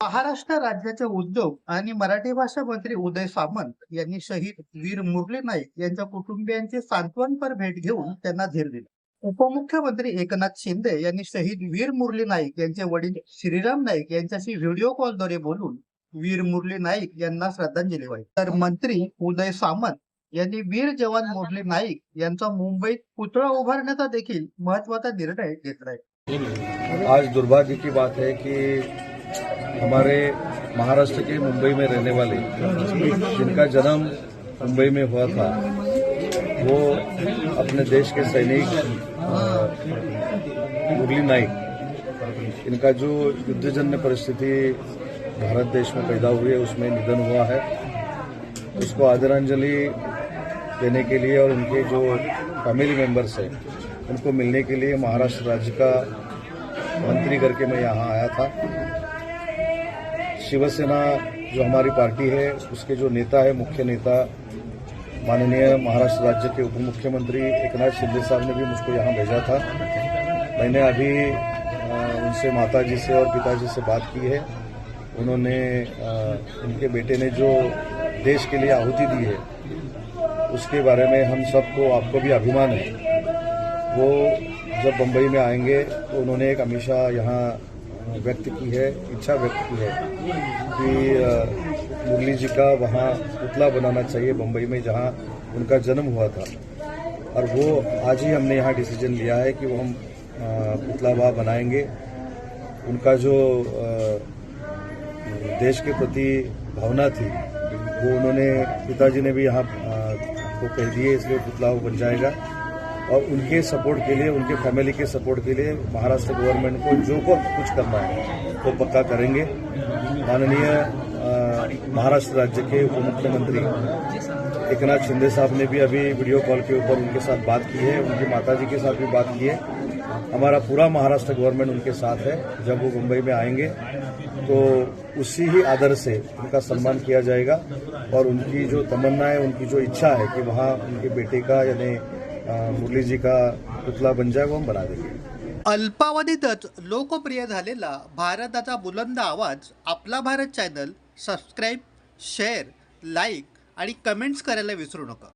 महाराष्ट्र राज्याचे उद्योग आणि मराठी भाषा मंत्री उदय सामंत यांनी शहीद वीर मुरली नाईक यांच्या कुटुंबियांची सांत्वनपर भेट घेऊन त्यांना धीर दिला. उपमुख्यमंत्री एकनाथ शिंदे यांनी शहीद वीर मुरली नाईक यांचे वडील श्रीराम नाईक यांच्याशी व्हिडिओ कॉलद्वारे बोलून वीर मुरली नाईक यांना श्रद्धांजली वाहिली. तर मंत्री उदय सामंत यांनी वीर जवान मुरली नाईक यांचा मुंबईत पुतळा उभारण्याचा देखील महत्त्वाचा निर्णय घेतलाय आज दुर्भाग्य की बात है की हमारे महाराष्ट्र के मुंबई में रहने वाले, जिनका जन्म मुंबई में हुआ था, वो अपने देश के सैनिक, मुरली नाइक इनका जो युद्धजन्य परिस्थिति भारत देश में पैदा हुई है, उसमें निधन हुआ है। उसको आदरांजलि देने के लिए और उनके जो फैमिली मेंबर्स हैं, उनको मिलने के लिए महाराष्ट्र राज्य का मंत्री करके मैं यहाँ आया था। शिवसेना जो हमारी पार्टी है, उसके जो नेता है, मुख्य नेता, माननीय महाराष्ट्र राज्य के उप मुख्यमंत्री एकनाथ शिंदे साहब ने भी मुझको यहाँ भेजा था। मैंने अभी उनसे माता जी से और पिताजी से बात की है। उन्होंने उनके बेटे ने जो देश के लिए आहुति दी है, उसके बारे में हम सबको, आपको भी अभिमान है। वो जब बम्बई में आएँगे तो उन्होंने एक हमेशा यहाँ व्यक्त की है, इच्छा व्यक्त की है कि मुरली जी का वहाँ पुतला बनाना चाहिए बम्बई में जहाँ उनका जन्म हुआ था। और वो आज ही हमने यहाँ डिसीज़न लिया है कि वो हम पुतला वहाँ बनाएँगे। उनका जो देश के प्रति भावना थी, वो उन्होंने पिताजी ने भी यहाँ को कह दिए, इसलिए पुतला वो बन जाएगा। और उनके सपोर्ट के लिए, उनके फैमिली के सपोर्ट के लिए महाराष्ट्र गवर्नमेंट को जो को कुछ करना है, वो तो पक्का करेंगे। माननीय महाराष्ट्र राज्य के उप मुख्यमंत्री एकनाथ शिंदे साहब ने भी अभी वीडियो कॉल के ऊपर उनके साथ बात की है, उनकी माताजी के साथ भी बात की है। हमारा पूरा महाराष्ट्र गवर्नमेंट उनके साथ है, जब वो मुंबई में आएँगे तो उसी ही आदर से उनका सम्मान किया जाएगा और उनकी जो तमन्ना है, उनकी जो इच्छा है कि वहाँ उनके बेटे का, यानी मुरली जी का पुतला बन जाएगा हम बना देंगे अल्पावधीतच लोकप्रिय झालेला भारताचा बुलंद आवाज आपला Bharat channel subscribe share like आणि कमेंट्स करायला विसरू नका.